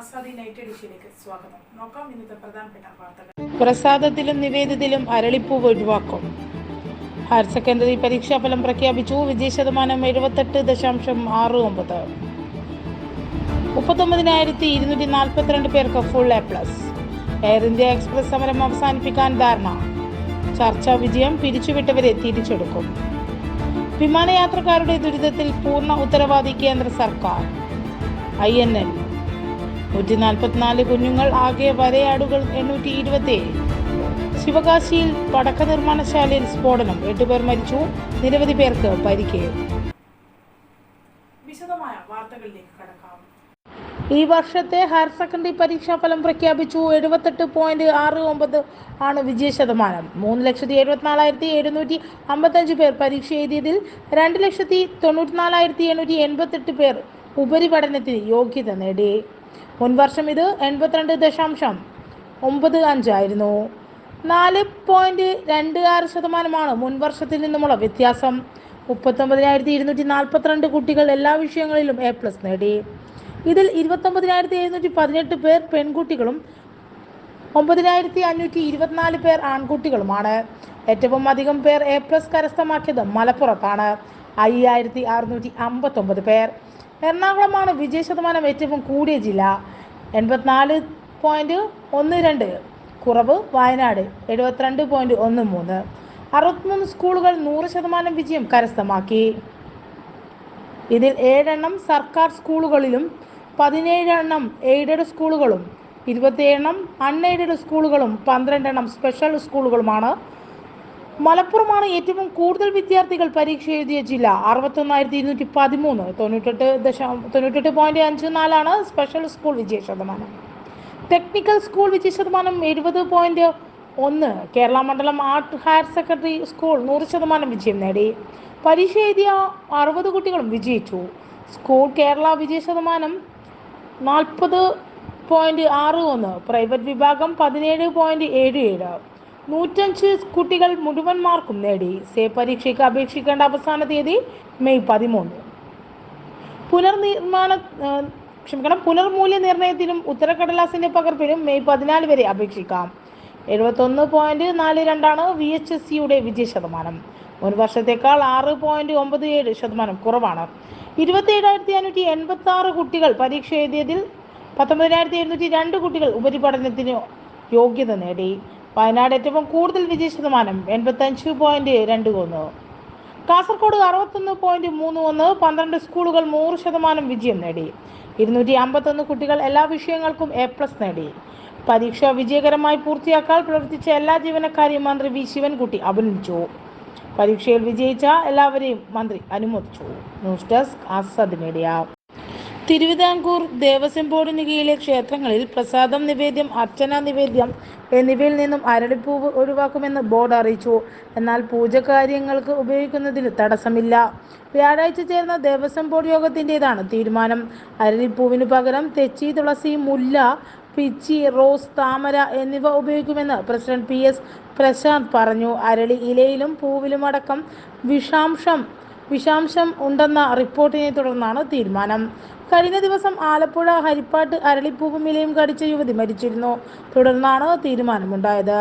Night എഡിഷനിലേക്ക് സ്വാഗതം. നോക്കാം ഇന്നത്തെ പ്രധാനപ്പെട്ട വാർത്തകൾ. പ്രസാദത്തിലും നിവേദ്യത്തിലും അരളിപ്പൂവ് ഒഴിവാക്കും. ഹയർ സെക്കൻഡറി പരീക്ഷാഫലം പ്രഖ്യാപിച്ചു വിജയ ശതമാനം എഴുപത്തെട്ട് ദശാംശം ആറ് ഒമ്പത്. മുപ്പത്തൊമ്പതിനായിരത്തി ഇരുന്നൂറ്റി നാൽപ്പത്തിരണ്ട് പേർക്ക് full A plus Air India Express സമരം അവസാനിപ്പിക്കാൻ ധാരണ. ചർച്ചാ വിജയം പിരിച്ചുവിട്ടവരെ തിരിച്ചെടുക്കും. വിമാനയാത്രക്കാരുടെ ദുരിതത്തിൽ പൂർണ ഉത്തരവാദി കേന്ദ്ര സർക്കാർ. ഐ എൻ എൽ നൂറ്റി നാൽപ്പത്തിനാല് കുഞ്ഞുങ്ങൾ ആകെ വരയാടുകൾ എണ്ണൂറ്റി ഇരുപത്തി ശിവകാശിയിൽ പടക്ക നിർമ്മാണശാലയിൽ സ്ഫോടനം. എട്ടുപേർ മരിച്ചു. നിരവധി പേർക്ക് പരിക്കേറ്റു. വിശദമായ വാർത്തകളിലേക്ക് കടക്കാം. ഈ വർഷത്തെ ഹയർ സെക്കൻഡറി പരീക്ഷാ ഫലം പ്രഖ്യാപിച്ചു. എഴുപത്തെട്ട് പോയിന്റ് ആറ് ഒമ്പത് ആണ് വിജയ ശതമാനം. മൂന്ന് ലക്ഷത്തി എഴുപത്തിനാലായിരത്തി എഴുന്നൂറ്റി അമ്പത്തഞ്ച് പേർ പരീക്ഷ എഴുതിയതിൽ രണ്ട് ലക്ഷത്തി തൊണ്ണൂറ്റിനാലായിരത്തി എണ്ണൂറ്റി എൺപത്തെട്ട് പേർ ഉപരിപഠനത്തിന് യോഗ്യത നേടി. മുൻവർഷം ഇത് എൺപത്തിരണ്ട് ദശാംശം ഒമ്പത് അഞ്ചായിരുന്നു നാല് പോയിന്റ് രണ്ട് ആറ് ശതമാനമാണ് മുൻവർഷത്തിൽ നിന്നുമുള്ള വ്യത്യാസം. മുപ്പത്തൊമ്പതിനായിരത്തി ഇരുന്നൂറ്റി നാൽപ്പത്തിരണ്ട് കുട്ടികൾ എല്ലാ വിഷയങ്ങളിലും എ പ്ലസ് നേടി. ഇതിൽ ഇരുപത്തൊമ്പതിനായിരത്തി എഴുന്നൂറ്റി പതിനെട്ട് പേർ പെൺകുട്ടികളും ഒമ്പതിനായിരത്തി അഞ്ഞൂറ്റി ഇരുപത്തിനാല് പേർ ആൺകുട്ടികളുമാണ്. ഏറ്റവും അധികം പേർ എ പ്ലസ് കരസ്ഥമാക്കിയത് മലപ്പുറത്താണ്. അയ്യായിരത്തി അറുന്നൂറ്റി അമ്പത്തൊമ്പത് പേർ. എറണാകുളമാണ് വിജയ ശതമാനം ഏറ്റവും കൂടിയ ജില്ല. എൺപത്തിനാല് പോയിന്റ് ഒന്ന് രണ്ട് കുറവ് വയനാട് എഴുപത്തിരണ്ട് പോയിന്റ് ഒന്ന് മൂന്ന് അറുപത്തിമൂന്ന് സ്കൂളുകൾ നൂറ് ശതമാനം വിജയം കരസ്ഥമാക്കി. ഇതിൽ ഏഴെണ്ണം സർക്കാർ സ്കൂളുകളിലും പതിനേഴെണ്ണം എയ്ഡഡ് സ്കൂളുകളും ഇരുപത്തിയേഴെണ്ണം അൺഎയ്ഡഡ് സ്കൂളുകളും പന്ത്രണ്ടെണ്ണം സ്പെഷ്യൽ സ്കൂളുകളുമാണ് മലപ്പുറമാണ് ഏറ്റവും കൂടുതൽ വിദ്യാർത്ഥികൾ പരീക്ഷ എഴുതിയ ജില്ല. അറുപത്തൊന്നായിരത്തി ഇരുന്നൂറ്റി പതിമൂന്ന് തൊണ്ണൂറ്റെട്ട് ദശ തൊണ്ണൂറ്റെട്ട് പോയിന്റ് അഞ്ച് നാലാണ് സ്പെഷ്യൽ സ്കൂൾ വിജയ ശതമാനം. ടെക്നിക്കൽ സ്കൂൾ വിജയ ശതമാനം എഴുപത് പോയിന്റ് ഒന്ന്. കേരള മണ്ഡലം ആർട്ട് ഹയർ സെക്കൻഡറി സ്കൂൾ നൂറ് ശതമാനം വിജയം നേടി. പരീക്ഷ എഴുതിയ അറുപത് കുട്ടികളും വിജയിച്ചു. സ്കൂൾ കേരള വിജയ ശതമാനം നാൽപ്പത് പോയിന്റ് ആറ് ഒന്ന്. പ്രൈവറ്റ് വിഭാഗം പതിനേഴ് പോയിന്റ് ഏഴ് ഏഴ്. നൂറ്റഞ്ച് കുട്ടികൾ മുഴുവൻ മാർക്കും നേടി. സേ പരീക്ഷയ്ക്ക് അപേക്ഷിക്കേണ്ട അവസാന തീയതി മെയ് പതിമൂന്ന്. പുനർനിർമ്മാണ ക്ഷമിക്കണം പുനർമൂല്യനിർണയത്തിനും ഉത്തരക്കടലാസിന്റെ പകർപ്പിനും മെയ് പതിനാല് വരെ അപേക്ഷിക്കാം. എഴുപത്തൊന്ന് പോയിന്റ് നാല് രണ്ടാണ് വി എച്ച് എസ് സിയുടെ വിജയ ശതമാനം. മുൻ വർഷത്തേക്കാൾ ആറ് പോയിന്റ് ഒമ്പത് ഏഴ് ശതമാനം കുറവാണ്. ഇരുപത്തി ഏഴായിരത്തി അഞ്ഞൂറ്റി എൺപത്തി ആറ് കുട്ടികൾ പരീക്ഷ എഴുതിയതിൽ പത്തൊമ്പതിനായിരത്തി എഴുന്നൂറ്റി രണ്ട് കുട്ടികൾ ഉപരിപഠനത്തിന് യോഗ്യത നേടി. വയനാട് ഏറ്റവും കൂടുതൽ വിജയ ശതമാനം എൺപത്തഞ്ച് പോയിന്റ് രണ്ട് ഒന്ന്. കാസർഗോഡ് അറുപത്തൊന്ന് പോയിന്റ് മൂന്ന് ഒന്ന് പന്ത്രണ്ട് സ്കൂളുകൾ നൂറ് ശതമാനം വിജയം നേടി. ഇരുന്നൂറ്റി അമ്പത്തൊന്ന് കുട്ടികൾ എല്ലാ വിഷയങ്ങൾക്കും എ പ്ലസ് നേടി. പരീക്ഷ വിജയകരമായി പൂർത്തിയാക്കാൻ പ്രവർത്തിച്ച എല്ലാ ജീവനക്കാരെയും മന്ത്രി വി ശിവൻകുട്ടി അഭിനന്ദിച്ചു. പരീക്ഷയിൽ വിജയിച്ച എല്ലാവരെയും മന്ത്രി അനുമോദിച്ചു. News desk Azad media. Thiruvithamkoor Devaswom ബോർഡിന് കീഴിലെ ക്ഷേത്രങ്ങളിൽ പ്രസാദം നിവേദ്യം അർച്ചന നിവേദ്യം എന്നിവയിൽ നിന്നും അരളിപ്പൂവ് ഒഴിവാക്കുമെന്ന് ബോർഡ് അറിയിച്ചു. എന്നാൽ പൂജകാര്യങ്ങൾക്ക് ഉപയോഗിക്കുന്നതിന് തടസ്സമില്ല. വ്യാഴാഴ്ച ചേർന്ന ദേവസ്വം ബോർഡ് യോഗത്തിന്റെതാണ് തീരുമാനം. അരളിപ്പൂവിന് പകരം തെച്ചി തുളസി മുല്ല പിച്ചി റോസ് താമര എന്നിവ ഉപയോഗിക്കുമെന്ന് പ്രസിഡന്റ് പി എസ് പ്രശാന്ത് പറഞ്ഞു. അരളി ഇലയിലും പൂവിലുമടക്കം വിഷാംശം വിഷാംശം ഉണ്ടെന്ന റിപ്പോർട്ടിനെ തുടർന്നാണ് തീരുമാനം. കഴിഞ്ഞ ദിവസം ആലപ്പുഴ ഹരിപ്പാട്ട് അരളിപ്പൂവും ഇലയും കടിച്ച യുവതി മരിച്ചിരുന്നു. തുടർന്നാണ് തീരുമാനമുണ്ടായത്.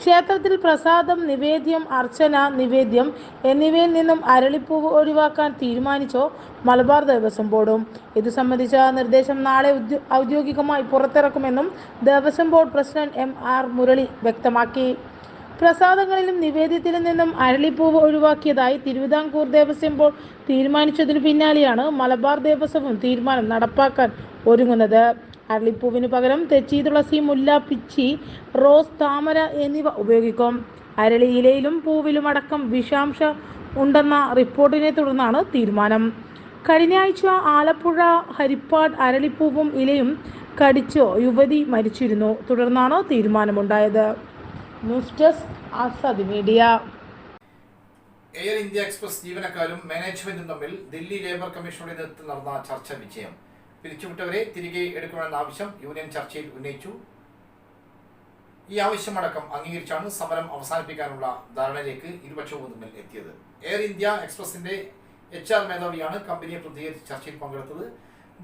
ക്ഷേത്രത്തിൽ പ്രസാദം നിവേദ്യം അർച്ചന നിവേദ്യം എന്നിവയിൽ നിന്നും അരളിപ്പൂവ് ഒഴിവാക്കാൻ തീരുമാനിച്ചോ മലബാർ ദേവസ്വം ബോർഡും. ഇത് സംബന്ധിച്ച നിർദ്ദേശം നാളെ ഔദ്യോഗികമായി പുറത്തിറക്കുമെന്നും Devaswom board president M R Murali വ്യക്തമാക്കി. പ്രസാദങ്ങളിലും നിവേദ്യത്തിലും നിന്നും അരളിപ്പൂവ് ഒഴിവാക്കിയതായി തിരുവിതാംകൂർ ദേവസ്വം ബോർഡ് തീരുമാനിച്ചതിനു പിന്നാലെയാണ് മലബാർ ദേവസ്വവും തീരുമാനം നടപ്പാക്കാൻ ഒരുങ്ങുന്നത്. അരളിപ്പൂവിന് പകരം തെച്ചി തുളസി മുല്ല പിച്ചി റോസ് താമര എന്നിവ ഉപയോഗിക്കും. അരളി ഇലയിലും പൂവിലും അടക്കം വിഷാംശ ഉണ്ടെന്ന റിപ്പോർട്ടിനെ തുടർന്നാണ് തീരുമാനം. കഴിഞ്ഞ ആഴ്ച ആലപ്പുഴ ഹരിപ്പാട് അരളിപ്പൂവും ഇലയും കടിച്ചോ യുവതി മരിച്ചിരുന്നു. തുടർന്നാണ് തീരുമാനമുണ്ടായത്. News desk Azad media. Air India Express ജീവനക്കാരും മാനേജ്മെന്റും തമ്മിൽ ദില്ലി ലേബർ കമ്മീഷനുടെ നേതൃത്വത്തിൽ നടന്ന ചർച്ച വിജയം. പിരിച്ചുവിട്ടവരെ തിരികെ എടുക്കണമെന്ന ആവശ്യം യൂണിയൻ ചർച്ചയിൽ ഉന്നയിച്ചു. ഈ ആവശ്യമടക്കം അംഗീകരിച്ചാണ് സമരം അവസാനിപ്പിക്കാനുള്ള ധാരണയിലേക്ക് ഇരുപക്ഷവും തമ്മിൽ എത്തിയത്. എയർ ഇന്ത്യ എക്സ്പ്രസിന്റെ എച്ച് ആർ മേധാവിയാണ് കമ്പനിയെ പ്രതികരിച്ച് ചർച്ചയിൽ പങ്കെടുത്തത്.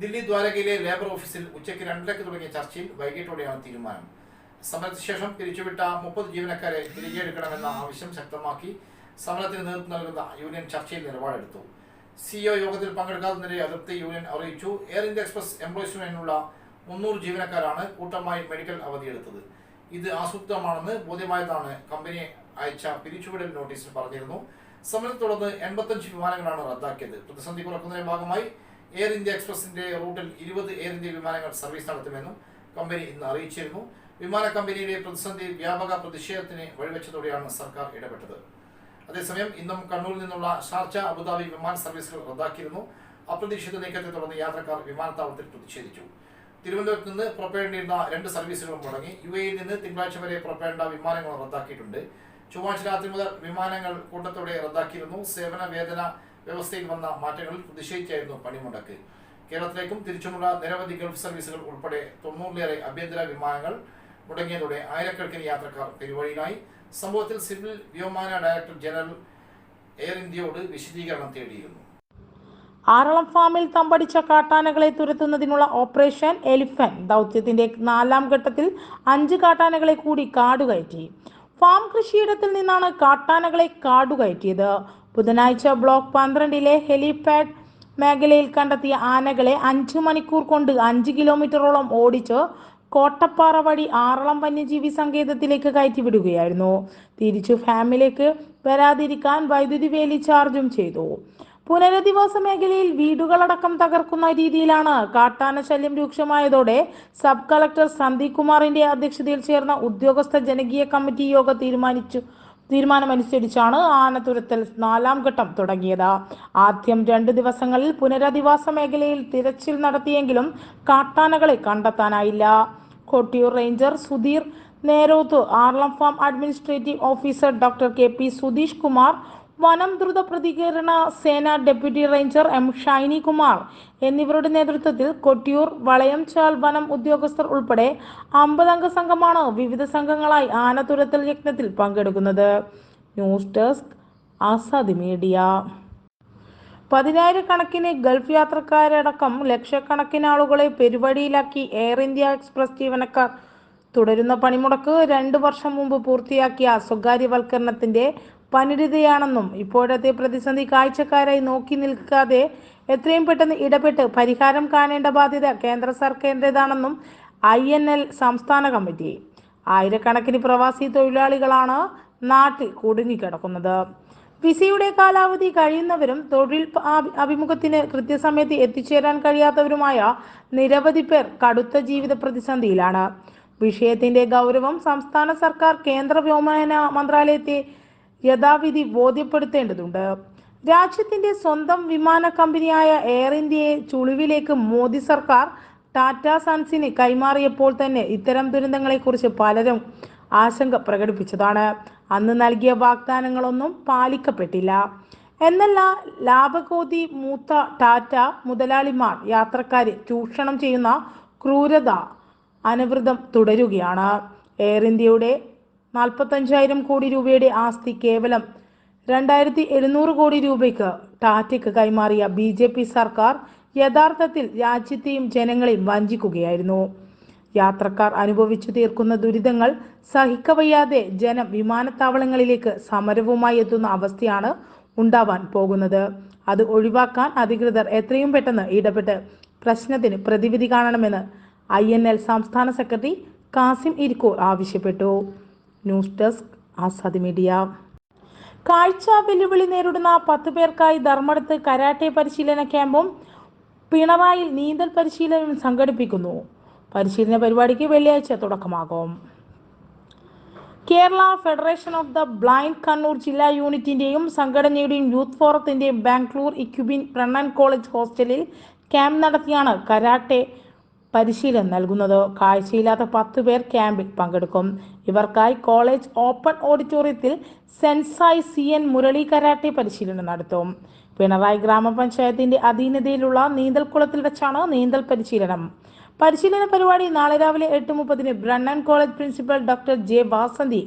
ദില്ലി ദ്വാരകയിലെ ലേബർ ഓഫീസിൽ ഉച്ചയ്ക്ക് രണ്ടരയ്ക്ക് തുടങ്ങിയ ചർച്ചയിൽ വൈകിട്ടോടെയാണ് തീരുമാനം. സമരത്തിന് ശേഷം പിരിച്ചുവിട്ട മുപ്പത് ജീവനക്കാരെ തിരികെ എടുക്കണമെന്ന ആവശ്യം ശക്തമാക്കി സമരത്തിന് നേതൃത്വം നൽകുന്ന യൂണിയൻ ചർച്ചയിൽ നിലപാടെടുത്തു. സിഇഒ യോഗത്തിൽ പങ്കെടുക്കാത്തതിന്റെ അതൃപ്തി യൂണിയൻ അറിയിച്ചു. എയർ ഇന്ത്യ എക്സ്പ്രസ് എംപ്ലോയീസിനുള്ള മുന്നൂറ് ജീവനക്കാരാണ് കൂട്ടമായി മെഡിക്കൽ അവധിയെടുത്തത്. ഇത് ആസൂത്രിതമാണെന്ന് ബോധ്യമായതാണ് കമ്പനി അയച്ച പിരിച്ചുവിടൽ നോട്ടീസിൽ പറഞ്ഞിരുന്നു. സമരത്തെ തുടർന്ന് എൺപത്തഞ്ച് വിമാനങ്ങളാണ് റദ്ദാക്കിയത്. പ്രതിസന്ധി കുറക്കുന്നതിന്റെ ഭാഗമായി എയർ ഇന്ത്യ എക്സ്പ്രസിന്റെ റൂട്ടിൽ ഇരുപത് എയർ ഇന്ത്യ വിമാനങ്ങൾ സർവീസ് നടത്തുമെന്നും കമ്പനി ഇന്ന് അറിയിച്ചിരുന്നു. വിമാന കമ്പനിയുടെ പ്രതിസന്ധി വ്യാപക പ്രതിഷേധത്തിന് വഴിവെച്ചതോടെയാണ് സർക്കാർ ഇടപെട്ടത്. അതേസമയം ഇന്നും കണ്ണൂരിൽ നിന്നുള്ള ഷാർജ അബുദാബി വിമാന സർവീസുകൾ റദ്ദാക്കിയിരുന്നു. അപ്രതീക്ഷിത നീക്കത്തെ തുടർന്ന് യാത്രക്കാർ വിമാനത്താവളത്തിൽ പ്രതിഷേധിച്ചു. തിരുവനന്തപുരത്ത് നിന്ന് പുറപ്പെടേണ്ടിയിരുന്ന രണ്ട് സർവീസുകളും മുടങ്ങി. യു എയിൽ നിന്ന് തിങ്കളാഴ്ച വരെ പുറപ്പെടേണ്ട വിമാനങ്ങൾ റദ്ദാക്കിയിട്ടുണ്ട്. ചൊവ്വാഴ്ച രാത്രി മുതൽ വിമാനങ്ങൾ കൂട്ടത്തോടെ റദ്ദാക്കിയിരുന്നു. സേവന വേതന വ്യവസ്ഥയിൽ വന്ന മാറ്റങ്ങളിൽ പ്രതിഷേധിച്ചായിരുന്നു പണിമുടക്ക്. കേരളത്തിലേക്കും തിരിച്ചുമുള്ള നിരവധി ഗൾഫ് സർവീസുകൾ ഉൾപ്പെടെ തൊണ്ണൂറിലേറെ ആഭ്യന്തര വിമാനങ്ങൾ മുടങ്ങിയതോടെ ആയിരക്കണക്കിന് യാത്രക്കാർ പെരുവഴിയിലായി. സംഭവത്തിൽ സിവിൽ വ്യോമയാന ഡയറക്ടർ ജനറൽ എയർ ഇന്ത്യയോട് വിശദീകരണം തേടിയിരുന്നു. ആറളം ഫാമിൽ തമ്പടിച്ച കാട്ടാനകളെ തുരത്തുന്നതിനുള്ള ഓപ്പറേഷൻ എലിഫന്റ് ദൗത്യത്തിന്റെ നാലാം ഘട്ടത്തിൽ അഞ്ച് കാട്ടാനകളെ കൂടി കാടുകയറ്റി. ഫാം കൃഷിയിടത്തിൽ നിന്നാണ് കാട്ടാനകളെ കാടുകയറ്റിയത്. ബുധനാഴ്ച ബ്ലോക്ക് പന്ത്രണ്ടിലെ ഹെലിപാഡ് മേഖലയിൽ കണ്ടെത്തിയ ആനകളെ അഞ്ചു മണിക്കൂർ കൊണ്ട് അഞ്ച് കിലോമീറ്ററോളം ഓടിച്ച് കോട്ടപ്പാറ വഴി ആറളം വന്യജീവി സങ്കേതത്തിലേക്ക് കയറ്റിവിടുകയായിരുന്നു. തിരിച്ചു ഫാമിലേക്ക് വരാതിരിക്കാൻ വൈദ്യുതി വേലി ചാർജും ചെയ്തു. പുനരധിവാസ മേഖലയിൽ വീടുകളടക്കം തകർക്കുന്ന രീതിയിലാണ് കാട്ടാന ശല്യം രൂക്ഷമായതോടെ സബ് കളക്ടർ സന്ദീപ് കുമാറിന്റെ അധ്യക്ഷതയിൽ ചേർന്ന ഉദ്യോഗസ്ഥ ജനകീയ കമ്മിറ്റി യോഗം തീരുമാനിച്ചു. തീരുമാനമനുസരിച്ചാണ് ആന തുരത്തൽ നാലാം ഘട്ടം തുടങ്ങിയത്. ആദ്യം രണ്ട് ദിവസങ്ങളിൽ പുനരധിവാസ മേഖലയിൽ തിരച്ചിൽ നടത്തിയെങ്കിലും കാട്ടാനകളെ കണ്ടെത്താനായില്ല. Kottiyoor ranger Sudheer Neroth Aralam farm administrative officer doctor K P Sudheesh Kumar വനം ദ്രുത പ്രതികരണ സേന deputy ranger M Shiny Kumar എന്നിവരുടെ നേതൃത്വത്തിൽ കൊട്ടിയൂർ വളയംചാൽ വനം ഉദ്യോഗസ്ഥർ ഉൾപ്പെടെ അമ്പതംഗ സംഘമാണ് വിവിധ സംഘങ്ങളായി ആനതുരത്തൽ യജ്ഞത്തിൽ പങ്കെടുക്കുന്നത്. News desk Azadi media. പതിനായിരക്കണക്കിന് ഗൾഫ് യാത്രക്കാരടക്കം ലക്ഷക്കണക്കിന് ആളുകളെ പെരുവഴിയിലാക്കി എയർ ഇന്ത്യ എക്സ്പ്രസ് ജീവനക്കാർ. തുടരുന്ന പണിമുടക്ക് രണ്ട് വർഷം മുമ്പ് പൂർത്തിയാക്കിയ സ്വകാര്യവൽക്കരണത്തിന്റെ പനിരിതയാണെന്നും ഇപ്പോഴത്തെ പ്രതിസന്ധി കാഴ്ചക്കാരായി നോക്കി നിൽക്കാതെ എത്രയും പെട്ടെന്ന് ഇടപെട്ട് പരിഹാരം കാണേണ്ട ബാധ്യത കേന്ദ്ര സർക്കാരിന്റെതാണെന്നും ഐ എൻ എൽ സംസ്ഥാന കമ്മിറ്റി. ആയിരക്കണക്കിന് പ്രവാസി തൊഴിലാളികളാണ് നാട്ടിൽ കുടുങ്ങിക്കിടക്കുന്നത്. വിസയുടെ കാലാവധി കഴിയുന്നവരും തൊഴിൽ അഭി- അഭിമുഖത്തിന് കൃത്യസമയത്ത് എത്തിച്ചേരാൻ കഴിയാത്തവരുമായ നിരവധി പേർ കടുത്ത ജീവിത പ്രതിസന്ധിയിലാണ്. വിഷയത്തിന്റെ ഗൗരവം സംസ്ഥാന സർക്കാർ കേന്ദ്ര വ്യോമയാന മന്ത്രാലയത്തെ യഥാവിധി ബോധ്യപ്പെടുത്തേണ്ടതുണ്ട്. രാജ്യത്തിന്റെ സ്വന്തം വിമാന കമ്പനിയായ എയർ ഇന്ത്യയെ ചുളിവിലേക്ക് മോദി സർക്കാർ ടാറ്റ സൺസിന് കൈമാറിയപ്പോൾ തന്നെ ഇത്തരം ദുരന്തങ്ങളെക്കുറിച്ച് പലരും ആശങ്ക പ്രകടിപ്പിച്ചതാണ്. അന്ന് നൽകിയ വാഗ്ദാനങ്ങളൊന്നും പാലിക്കപ്പെട്ടില്ല. എന്നല്ല ലാഭകോതി മൂത്ത ടാറ്റ മുതലാളിമാർ യാത്രക്കാരെ ചൂഷണം ചെയ്യുന്ന ക്രൂരത അനുവൃതം തുടരുകയാണ്. എയർ ഇന്ത്യയുടെ നാൽപ്പത്തഞ്ചായിരം കോടി രൂപയുടെ ആസ്തി കേവലം രണ്ടായിരത്തി എഴുന്നൂറ് കോടി രൂപയ്ക്ക് ടാറ്റയ്ക്ക് കൈമാറിയ ബി സർക്കാർ യഥാർത്ഥത്തിൽ രാജ്യത്തെയും ജനങ്ങളെയും വഞ്ചിക്കുകയായിരുന്നു. യാത്രക്കാർ അനുഭവിച്ചു തീർക്കുന്ന ദുരിതങ്ങൾ സഹിക്കവയ്യാതെ ജനം വിമാനത്താവളങ്ങളിലേക്ക് സമരവുമായി എത്തുന്ന അവസ്ഥയാണ് ഉണ്ടാവാൻ പോകുന്നത്. അത് ഒഴിവാക്കാൻ അധികൃതർ എത്രയും പെട്ടെന്ന് ഇടപെട്ട് പ്രശ്നത്തിന് പ്രതിവിധി കാണണമെന്ന് ഐ എൻ എൽ സംസ്ഥാന സെക്രട്ടറി കാസിം ഇരിക്കൂർ ആവശ്യപ്പെട്ടു. News desk Azad media. കാഴ്ച വെല്ലുവിളി നേരിടുന്ന പത്ത് പേർക്കായി ധർമ്മടത്ത് കരാട്ടെ പരിശീലന ക്യാമ്പും പിണറായിൽ നീന്തൽ പരിശീലനവും സംഘടിപ്പിക്കുന്നു. പരിശീലന പരിപാടിക്ക് വെള്ളിയാഴ്ച തുടക്കമാകും. Kerala federation of the blind Kannur ജില്ലാ യൂണിറ്റിന്റെയും സംഘടനയുടെയും യൂത്ത് ഫോറത്തിന്റെയും ബാംഗ്ലൂർ ഇക്യുബിൻ പ്രണ്ണൻ കോളേജ് ഹോസ്റ്റലിൽ ക്യാമ്പ് നടത്തിയാണ് കരാട്ടെ പരിശീലനം നൽകുന്നത്. കാഴ്ചയില്ലാത്ത പത്ത് പേർ ക്യാമ്പിൽ പങ്കെടുക്കും. ഇവർക്കായി കോളേജ് ഓപ്പൺ ഓഡിറ്റോറിയത്തിൽ sensei C N Murali karate പരിശീലനം നടത്തും. പിണറായി ഗ്രാമപഞ്ചായത്തിന്റെ അധീനതയിലുള്ള നീന്തൽക്കുളത്തിൽ വെച്ചാണ് നീന്തൽ പരിശീലനം. പരിശീലന പരിപാടി നാളെ രാവിലെ എട്ട് മുപ്പതിന് Brennan college principal doctor J Vasanthi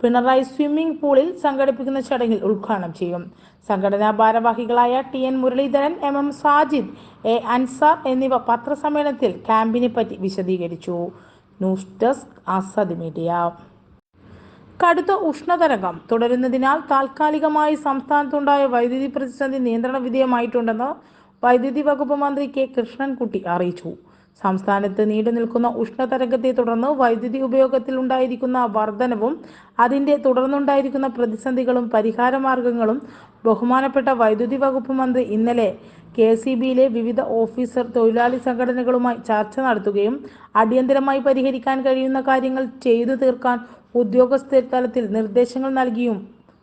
Pinarayi swimming പൂളിൽ സംഘടിപ്പിക്കുന്ന ചടങ്ങിൽ ഉദ്ഘാടനം ചെയ്യും. സംഘടനാ ഭാരവാഹികളായ T N Muraleedharan M M Sajid A Ansar എന്നിവ പത്രസമ്മേളനത്തിൽ ക്യാമ്പിനെ പറ്റി വിശദീകരിച്ചു. News desk Azad media. കടുത്ത ഉഷ്ണതരംഗം തുടരുന്നതിനാൽ താൽക്കാലികമായി സംസ്ഥാനത്തുണ്ടായ വൈദ്യുതി പ്രതിസന്ധി നിയന്ത്രണ വിധേയമായിട്ടുണ്ടെന്ന് വൈദ്യുതി വകുപ്പ് മന്ത്രി കെ കൃഷ്ണൻകുട്ടി അറിയിച്ചു. സംസ്ഥാനത്ത് നീണ്ടുനിൽക്കുന്ന ഉഷ്ണതരംഗത്തെ തുടർന്ന് വൈദ്യുതി ഉപയോഗത്തിൽ ഉണ്ടായിരിക്കുന്ന വർധനവും അതിന്റെ തുടർന്നുണ്ടായിരിക്കുന്ന പ്രതിസന്ധികളും പരിഹാര മാർഗങ്ങളും ബഹുമാനപ്പെട്ട വൈദ്യുതി വകുപ്പ് മന്ത്രി ഇന്നലെ കെ സി ബിയിലെ വിവിധ ഓഫീസർ തൊഴിലാളി സംഘടനകളുമായി ചർച്ച നടത്തുകയും അടിയന്തരമായി പരിഹരിക്കാൻ കഴിയുന്ന കാര്യങ്ങൾ ചെയ്തു തീർക്കാൻ ഉദ്യോഗസ്ഥ തലത്തിൽ നിർദ്ദേശങ്ങൾ നൽകിയും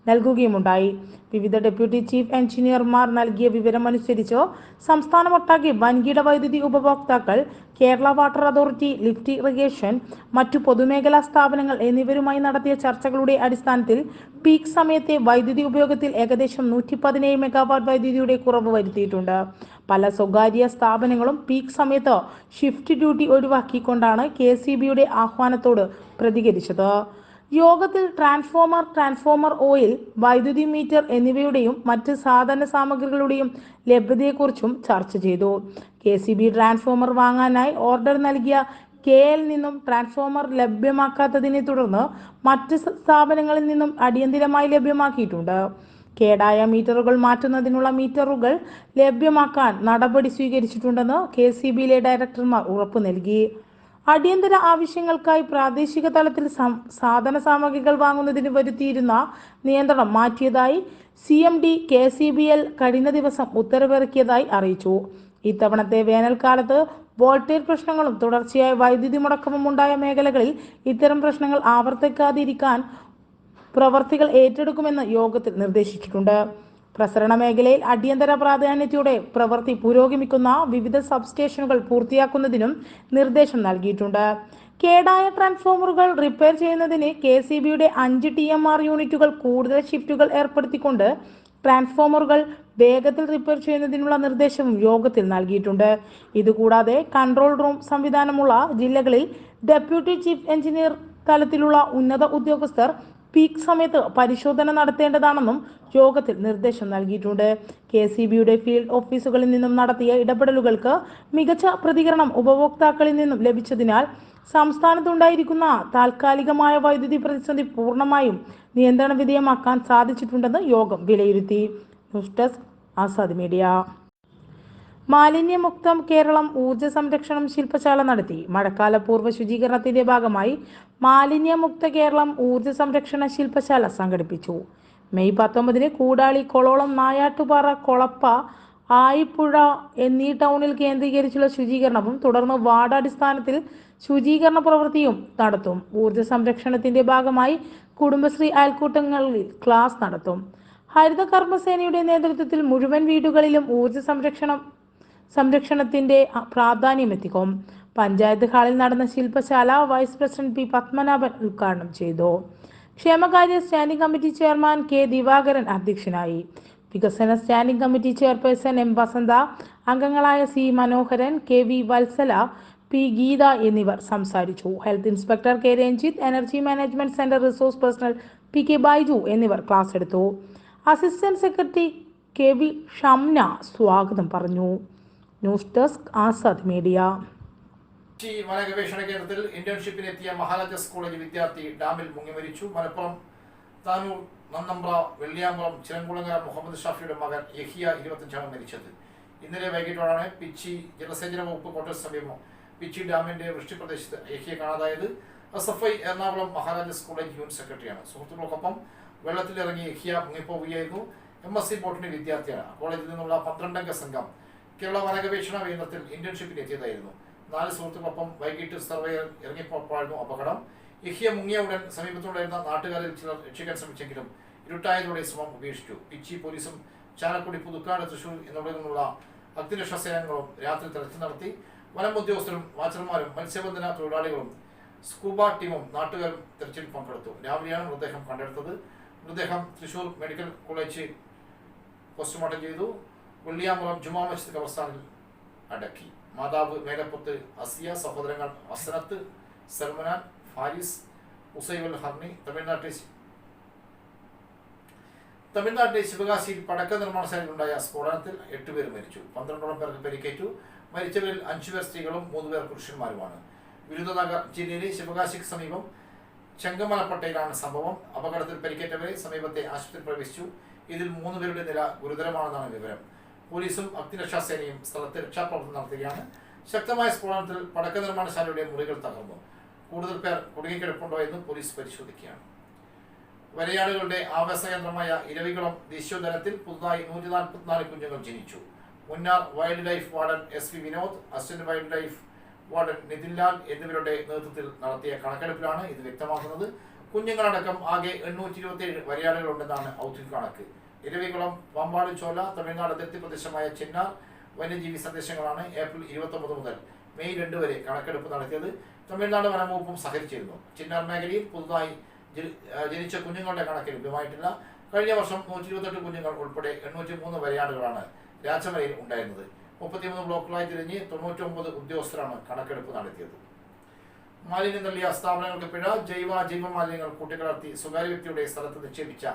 നൽകുകയുമുണ്ടായി. വിവിധ ഡെപ്യൂട്ടി ചീഫ് എഞ്ചിനീയർമാർ നൽകിയ വിവരമനുസരിച്ച് സംസ്ഥാനമൊട്ടാകെ വൻകിട വൈദ്യുതി ഉപഭോക്താക്കൾ Kerala water authority lift irrigation മറ്റു പൊതുമേഖലാ സ്ഥാപനങ്ങൾ എന്നിവരുമായി നടത്തിയ ചർച്ചകളുടെ അടിസ്ഥാനത്തിൽ പീക്ക് സമയത്തെ വൈദ്യുതി ഉപയോഗത്തിൽ ഏകദേശം നൂറ്റി പതിനേഴ് മെഗാവാട്ട് വൈദ്യുതിയുടെ കുറവ് വരുത്തിയിട്ടുണ്ട്. പല സ്വകാര്യ സ്ഥാപനങ്ങളും പീക്ക് സമയത്ത് ഷിഫ്റ്റ് ഡ്യൂട്ടി ഒഴിവാക്കിക്കൊണ്ടാണ് കെ സി ബിയുടെ ആഹ്വാനത്തോട് പ്രതികരിച്ചത്. യോഗത്തിൽ ട്രാൻസ്ഫോമർ ട്രാൻസ്ഫോമർ ഓയിൽ വൈദ്യുതി മീറ്റർ എന്നിവയുടെയും മറ്റ് സാധന സാമഗ്രികളുടെയും ലഭ്യതയെക്കുറിച്ചും ചർച്ച ചെയ്തു. കെ സി ബി ട്രാൻസ്ഫോമർ വാങ്ങാനായി ഓർഡർ നൽകിയ കെ എൽ നിന്നും ട്രാൻസ്ഫോമർ ലഭ്യമാക്കാത്തതിനെ തുടർന്ന് മറ്റ് സ്ഥാപനങ്ങളിൽ നിന്നും അടിയന്തിരമായി ലഭ്യമാക്കിയിട്ടുണ്ട്. കേടായ മീറ്ററുകൾ മാറ്റുന്നതിനുള്ള മീറ്ററുകൾ ലഭ്യമാക്കാൻ നടപടി സ്വീകരിച്ചിട്ടുണ്ടെന്ന് കെ സി ബിയിലെ ഡയറക്ടർമാർ ഉറപ്പു നൽകി. അടിയന്തര ആവശ്യങ്ങൾക്കായി പ്രാദേശിക തലത്തിൽ സാധന സാമഗ്രികൾ വാങ്ങുന്നതിന് വരുത്തിയിരുന്ന നിയന്ത്രണം മാറ്റിയതായി C M D K C B L കഴിഞ്ഞ ദിവസം ഉത്തരവിറക്കിയതായി അറിയിച്ചു. ഇത്തവണത്തെ വേനൽക്കാലത്ത് വോൾട്ടേജ് പ്രശ്നങ്ങളും തുടർച്ചയായ വൈദ്യുതി മുടക്കവും ഉണ്ടായ മേഖലകളിൽ ഇത്തരം പ്രശ്നങ്ങൾ ആവർത്തിക്കാതിരിക്കാൻ പ്രവർത്തികൾ ഏറ്റെടുക്കുമെന്ന് യോഗത്തിൽ നിർദ്ദേശിച്ചിട്ടുണ്ട്. പ്രസരണ മേഖലയിൽ അടിയന്തര പ്രാധാന്യത്തോടെ പ്രവൃത്തി പുരോഗമിക്കുന്ന വിവിധ സബ്സ്റ്റേഷനുകൾ പൂർത്തിയാക്കുന്നതിനും നിർദ്ദേശം നൽകിയിട്ടുണ്ട്. കേടായ ട്രാൻസ്ഫോമറുകൾ റിപ്പയർ ചെയ്യുന്നതിന് കെ സി ബിയുടെ അഞ്ച് ടി എം ആർ യൂണിറ്റുകൾ കൂടുതൽ ഷിഫ്റ്റുകൾ ഏർപ്പെടുത്തിക്കൊണ്ട് ട്രാൻസ്ഫോമറുകൾ വേഗത്തിൽ റിപ്പയർ ചെയ്യുന്നതിനുള്ള നിർദ്ദേശവും യോഗത്തിൽ നൽകിയിട്ടുണ്ട്. ഇതുകൂടാതെ കൺട്രോൾ റൂം സംവിധാനമുള്ള ജില്ലകളിൽ ഡെപ്യൂട്ടി ചീഫ് എഞ്ചിനീയർ തലത്തിലുള്ള ഉന്നത ഉദ്യോഗസ്ഥർ പീക്ക് സമയത്ത് പരിശോധന നടത്തേണ്ടതാണെന്നും യോഗത്തിൽ നിർദ്ദേശം നൽകിയിട്ടുണ്ട്. കെ സി ബിയുടെ ഫീൽഡ് ഓഫീസുകളിൽ നിന്നും നടത്തിയ ഇടപെടലുകൾക്ക് മികച്ച പ്രതികരണം ഉപഭോക്താക്കളിൽ നിന്നും ലഭിച്ചതിനാൽ സംസ്ഥാനത്തുണ്ടായിരിക്കുന്ന താൽക്കാലികമായ വൈദ്യുതി പ്രതിസന്ധി പൂർണമായും നിയന്ത്രണ വിധേയമാക്കാൻ സാധിച്ചിട്ടുണ്ടെന്ന് യോഗം വിലയിരുത്തി. News desk Azad media. മാലിന്യമുക്തം Keralam ഊർജ സംരക്ഷണം ശില്പശാല നടത്തി. മഴക്കാല പൂർവ ശുചീകരണത്തിന്റെ ഭാഗമായി മാലിന്യമുക്ത കേരളം ഊർജ സംരക്ഷണ ശില്പശാല സംഘടിപ്പിച്ചു. മെയ് പത്തൊമ്പതിന് കൂടാളി കൊളോളം നായാട്ടുപാറ കൊളപ്പ ആയിപ്പുഴ എന്നീ ടൗണിൽ കേന്ദ്രീകരിച്ചുള്ള ശുചീകരണവും തുടർന്ന് വാർഡാടിസ്ഥാനത്തിൽ ശുചീകരണ പ്രവൃത്തിയും നടത്തും. ഊർജ സംരക്ഷണത്തിന്റെ ഭാഗമായി കുടുംബശ്രീ അയൽക്കൂട്ടങ്ങളിൽ ക്ലാസ് നടത്തും. ഹരിത കർമ്മസേനയുടെ നേതൃത്വത്തിൽ മുഴുവൻ വീടുകളിലും ഊർജ സംരക്ഷണം സംരക്ഷണത്തിന്റെ പ്രാധാന്യം എത്തിക്കും പഞ്ചായത്ത് ഹാളിൽ നടന്ന ശില്പശാല വൈസ് പ്രസിഡന്റ് പി പത്മനാഭൻ ഉദ്ഘാടനം ചെയ്തു. ക്ഷേമകാര്യ standing committee chairman K Divakaran അധ്യക്ഷനായി. വികസന standing committee chairperson M Vasantha അംഗങ്ങളായ C Manoharan K V Valsala P Geetha എന്നിവർ സംസാരിച്ചു. Health inspector K Ranjith energy management centre resource personal P K Baiju എന്നിവർ class എടുത്തു. Assistant secretary K V Shamna സ്വാഗതം പറഞ്ഞു. News desk Azad media. വന ഗവേഷണ കേന്ദ്രത്തിൽ ഇന്റേൺഷിപ്പിനെത്തിയ മഹാരാജാസ് കോളേജ് വിദ്യാർത്ഥി ഡാമിൽ മുങ്ങി മരിച്ചു. മലപ്പുറം താനൂർ നന്നമ്പ്ര വെള്ളിയാമ്പുറം ചിറങ്കുളങ്ങര മുഹമ്മദ് ഷാഫിയുടെ മകൻ യഹിയ ഇരുപത്തഞ്ചാണ് മരിച്ചത്. ഇന്നലെ വൈകിട്ടോടാണ് പിച്ചി ജലസേചന വകുപ്പ് കോട്ടേഴ്സ് സമീപം പിച്ചി ഡാമിന്റെ വൃഷ്ടിപ്രദേശത്ത് യഹിയ കാണാതായത്. S Ernakulam Maharajas college unit സെക്രട്ടറിയാണ്. സുഹൃത്തുക്കൾക്കൊപ്പം വെള്ളത്തിലിറങ്ങി യഹിയ മുങ്ങിപ്പോവുകയായിരുന്നു. എം എസ് സി ബോട്ടിന്റെ വിദ്യാർത്ഥിയാണ്. കോളേജിൽ നിന്നുള്ള പന്ത്രണ്ടംഗ സംഘം കേരള വനഗവേഷണ കേന്ദ്രത്തിൽ ഇന്റേൺഷിപ്പിന് എത്തിയതായിരുന്നു. നാല് സുഹൃത്തുക്കളൊപ്പം വൈകിട്ട് സർവേയർ ഇറങ്ങിപ്പോഴായിരുന്നു അപകടം. ഇഹ്യ മുങ്ങിയ ഉടൻ സമീപത്തുണ്ടായിരുന്ന നാട്ടുകാരിൽ ചിലർ രക്ഷിക്കാൻ ശ്രമിച്ചെങ്കിലും ഇരുട്ടായതോടെ ശ്രമം ഉപേക്ഷിച്ചു. പിച്ചി പോലീസും ചാലക്കുടി പുതുക്കാട് തൃശൂർ എന്നിവിടെ നിന്നുള്ള അഗ്നിരക്ഷാ സേനകളും രാത്രി തെരച്ചിൽ നടത്തി. വനം ഉദ്യോഗസ്ഥരും വാച്ചർമാരും മത്സ്യബന്ധന തൊഴിലാളികളും സ്കൂബ ടീമും നാട്ടുകാരും തെരച്ചിൽ പങ്കെടുത്തു. രാവിലെയാണ് മൃതദേഹം കണ്ടെടുത്തത്. മൃതദേഹം തൃശൂർ മെഡിക്കൽ കോളേജ് പോസ്റ്റ്മോർട്ടം ചെയ്തു. വെള്ളിയാമ്പുറം ജുമാ മസ്ജിദ് കബർസ്ഥാനിൽ അടക്കി. മാതാവ് മേലപ്പുത്ത് അസിയ സഹോദരങ്ങൾ അസനത്ത് സൽമനാൻ ഫാരിസ് ഉസൈബുൽ ഹർണി തമിഴ്നാട്ടിൽ തമിഴ്നാട്ടിലെ ശിവകാശിയിൽ പടക്ക നിർമ്മാണ നിർമ്മാണശാലയിലുണ്ടായ സ്ഫോടനത്തിൽ എട്ടുപേർ മരിച്ചു. പന്ത്രണ്ടോളം പേർക്ക് പരിക്കേറ്റു. മരിച്ചവരിൽ അഞ്ചുപേർ സ്ത്രീകളും മൂന്നുപേർ പുരുഷന്മാരുമാണ്. വിരുദ്ധനഗർ ജില്ലയിലെ ശിവകാശിക്ക് സമീപം ചെങ്കമലപ്പട്ടയിലാണ് സംഭവം. അപകടത്തിൽ പരിക്കേറ്റവരെ സമീപത്തെ ആശുപത്രി പ്രവേശിച്ചു. ഇതിൽ മൂന്ന് പേരുടെ നില ഗുരുതരമാണെന്നാണ് വിവരം. പോലീസും അഗ്നിരക്ഷാസേനയും സ്ഥലത്ത് രക്ഷാപ്രവർത്തനം നടത്തുകയാണ്. ശക്തമായ സ്ഫോടനത്തിൽ പടക്ക നിർമ്മാണശാലയുടെ മുറികൾ തകർന്നു. കൂടുതൽ പേർ കുടുങ്ങിക്കിടപ്പുണ്ടോ എന്നും പോലീസ് പരിശോധിക്കുകയാണ്. വരയാടുകളുടെ ആവാസകേന്ദ്രമായ ഇരവികുളം ദേശീയോദ്യാനത്തിൽ പുതുതായി നൂറ്റി നാൽപ്പത്തിനാല് കുഞ്ഞുങ്ങൾ ജനിച്ചു. Munnar wild life warden S V Vinod assistant wild life warden Nithin Lal എന്നിവരുടെ നേതൃത്വത്തിൽ നടത്തിയ കണക്കെടുപ്പിലാണ് ഇത് വ്യക്തമാക്കുന്നത്. കുഞ്ഞുങ്ങളടക്കം ആകെ എണ്ണൂറ്റി ഇരുപത്തി ഏഴ് വരയാടുകളുണ്ടെന്നാണ് ഔദ്യോഗിക കണക്ക്. ഇരവികുളം വമ്പാട് ചോല തമിഴ്നാട് അതിർത്തി പ്രദേശമായ ചിന്നാർ വന്യജീവി സന്ദേശങ്ങളാണ് ഏപ്രിൽ ഇരുപത്തൊമ്പത് മുതൽ മെയ് രണ്ട് വരെ കണക്കെടുപ്പ് നടത്തിയത്. തമിഴ്നാട് വനംവകുപ്പും സഹകരിച്ചിരുന്നു. ചിന്നാർ മേഖലയിൽ പുതുതായി ജനിച്ച കുഞ്ഞുങ്ങളുടെ കണക്ക് ലഭ്യമായിട്ടില്ല. കഴിഞ്ഞ വർഷം നൂറ്റി ഇരുപത്തെട്ട് കുഞ്ഞുങ്ങൾ ഉൾപ്പെടെ എണ്ണൂറ്റി മൂന്ന് വരയാടുകളാണ് രാജമലയിൽ ഉണ്ടായിരുന്നത്. മുപ്പത്തിമൂന്ന് ബ്ലോക്കുകളായി തിരിഞ്ഞ് തൊണ്ണൂറ്റി ഒമ്പത് ഉദ്യോഗസ്ഥരാണ് കണക്കെടുപ്പ് നടത്തിയത്. മാലിന്യം തള്ളിയ സ്ഥാപനങ്ങൾക്ക് പിഴ ജൈവ ജൈവ മാലിന്യങ്ങൾ കൂട്ടിക്കലർത്തി സ്വകാര്യ വ്യക്തിയുടെ സ്ഥലത്ത് നിക്ഷേപിച്ച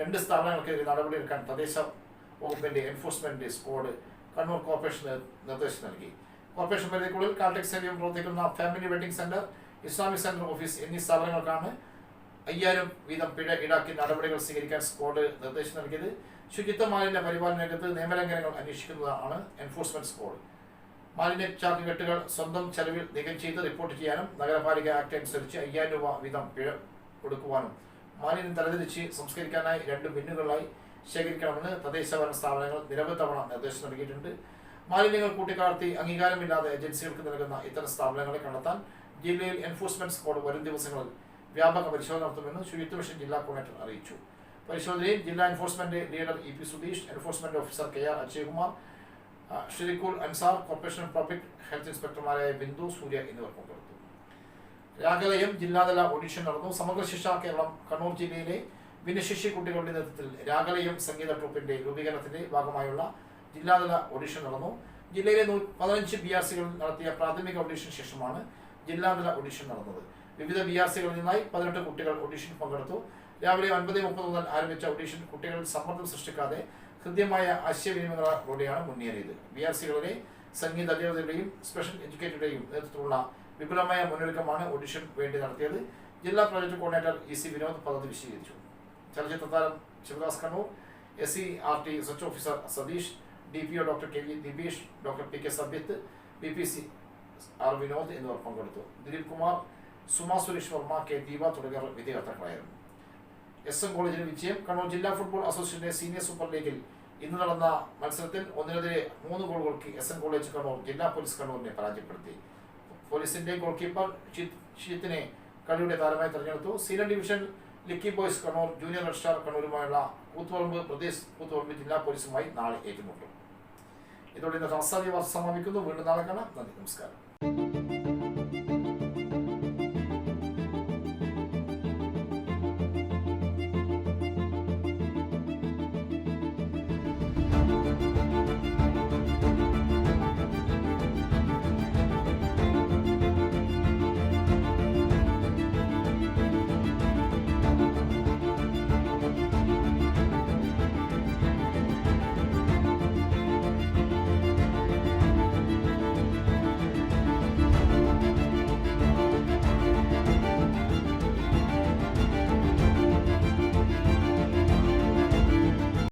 രണ്ട് സ്ഥാപനങ്ങൾക്കെതിരെ നടപടിയെടുക്കാൻ തദ്ദേശ വകുപ്പിന്റെ എൻഫോഴ്സ്മെന്റ് സ്ക്വാഡ് കണ്ണൂർ കോർപ്പറേഷന് നിർദ്ദേശം നൽകി. കോർപ്പറേഷൻ പരിധിക്കുള്ളിൽ കാൽടെക് സ്റ്റേഡിയം പ്രവർത്തിക്കുന്ന family wedding centre Islamic centre office എന്നീ സ്ഥാപനങ്ങൾക്കാണ് അയ്യായിരം വീതം പിഴ ഈടാക്കി നടപടികൾ സ്വീകരിക്കാൻ സ്ക്വാഡ് നിർദ്ദേശം നൽകിയത്. ശുചിത്വ മാലിന്യ പരിപാലന രംഗത്ത് നിയമലംഘനങ്ങൾ അന്വേഷിക്കുന്നതാണ് എൻഫോഴ്സ്മെന്റ് സ്ക്വാഡ് മാലിന്യ ചാർജ് കെട്ടുകൾ സ്വന്തം ചെലവിൽ നീക്കം ചെയ്ത് റിപ്പോർട്ട് ചെയ്യാനും നഗരപാലിക ആക്ട് അനുസരിച്ച് അയ്യായിരം രൂപ വീതം പിഴ കൊടുക്കുവാനും മാലിന്യം തലതിരിച്ച് സംസ്കരിക്കാനായി രണ്ട് ബിന്നുകളായി ശേഖരിക്കണമെന്ന് തദ്ദേശ ഭരണ സ്ഥാപനങ്ങൾ നിരവധി തവണ നിർദ്ദേശം നൽകിയിട്ടുണ്ട്. മാലിന്യങ്ങൾ കൂട്ടിക്കാർത്തി അംഗീകാരമില്ലാതെ ഏജൻസികൾക്ക് നൽകുന്ന ഇത്തരം സ്ഥാപനങ്ങളെ കണ്ടെത്താൻ ജില്ലയിൽ എൻഫോഴ്സ്മെന്റ് സ്ക്വാഡ് വരും ദിവസങ്ങളിൽ വ്യാപക പരിശോധന നടത്തുമെന്ന് ശുചിത്വ മിഷൻ ജില്ലാ കോർഡിനേറ്റർ അറിയിച്ചു. പരിശോധനയിൽ ജില്ലാ enforcement leader E P Sudheesh enforcement officer K R Ajaykumar ആ, ഷിരിക്കുൽ അൻസാർ കോർപ്പറേഷൻ പബ്ലിക് ഹെൽത്ത് ഇൻസ്പെക്ടർമാരായ ബിന്ദു സൂര്യ എന്നിവർ പങ്കെടുത്തു രാഗലയം ജില്ലാതല ഓഡിഷൻ നടന്നു. സമഗ്ര ശിക്ഷ കേരളം കണ്ണൂർ ജില്ലയിലെ ഭിന്നശേഷി കുട്ടികളുടെ നേതൃത്വത്തിൽ രാഗലയം സംഗീത ട്രൂപ്പിന്റെ രൂപീകരണത്തിന്റെ ഭാഗമായുള്ള ജില്ലാതല ഓഡിഷൻ നടന്നു. ജില്ലയിലെ പതിനഞ്ച് ബി ആർ സികൾ നടത്തിയ പ്രാഥമിക ഓഡിഷൻ ശേഷമാണ് ജില്ലാതല ഓഡിഷൻ നടന്നത്. വിവിധ ബി ആർ സികളിൽ നിന്നായി പതിനെട്ട് കുട്ടികൾ ഓഡിഷൻ പങ്കെടുത്തു. രാവിലെ ഒൻപത് മുപ്പത് മുതൽ ആരംഭിച്ച ഓഡിഷൻ കുട്ടികളിൽ സമ്മർദ്ദം സൃഷ്ടിക്കാതെ ഹൃദ്യമായ ആശയവിനിമയങ്ങളോടെയാണ് മുന്നേറിയത്. ബി ആർ സികളിലെ സംഗീത അധ്യാപകരുടെയും സ്പെഷ്യൽ എഡ്യൂക്കേറ്ററുടെയും നേതൃത്വത്തിലുള്ള വിപുലമായ മുന്നൊരുക്കമാണ് ഓഡിഷൻ വേണ്ടി നടത്തിയത്. ജില്ലാ project coordinator E C Vinod പദ്ധതി വിശദീകരിച്ചു. ചലച്ചിത്ര താരം Sivadas Kannur S C R T research officer Satheesh D P O doctor K V Dibeesh doctor P K Sabyath B P C R Vinod എന്നിവർ പങ്കെടുത്തു. Dileep Kumar Suma Suresh Varma K Deepa തുടങ്ങിയവർ വിധികർത്താക്കളായിരുന്നു S M കോളേജിന് വിജയം കണ്ണൂർ ജില്ലാ ഫുട്ബോൾ അസോസിയേഷന്റെ സീനിയർ സൂപ്പർ ലീഗിൽ ഇന്ന് നടന്ന മത്സരത്തിൽ ഒന്നിനെതിരെ മൂന്ന് ഗോളുകൾക്ക് എസ് എൻ കോളേജ് കണ്ണൂർ ജില്ലാ പോലീസ് കണ്ണൂരിനെ പരാജയപ്പെടുത്തി. പോലീസിന്റെ ഗോൾ കീപ്പർ ഷീത്തിനെ കളിയുടെ താരമായി തെരഞ്ഞെടുത്തു. Senior division ലിക്കി boys Kannur junior red star കണ്ണൂരുമായുള്ള Koothuparamba പ്രദേശ് കൂത്തുപറമ്പ് ജില്ലാ പോലീസുമായി നാളെ ഏറ്റുമുട്ടും. ഇതോടെ ഇന്ന് സംസ്ഥാന സമാപിക്കുന്നു. വീണ്ടും നാളെ കാണാം. നന്ദി നമസ്കാരം.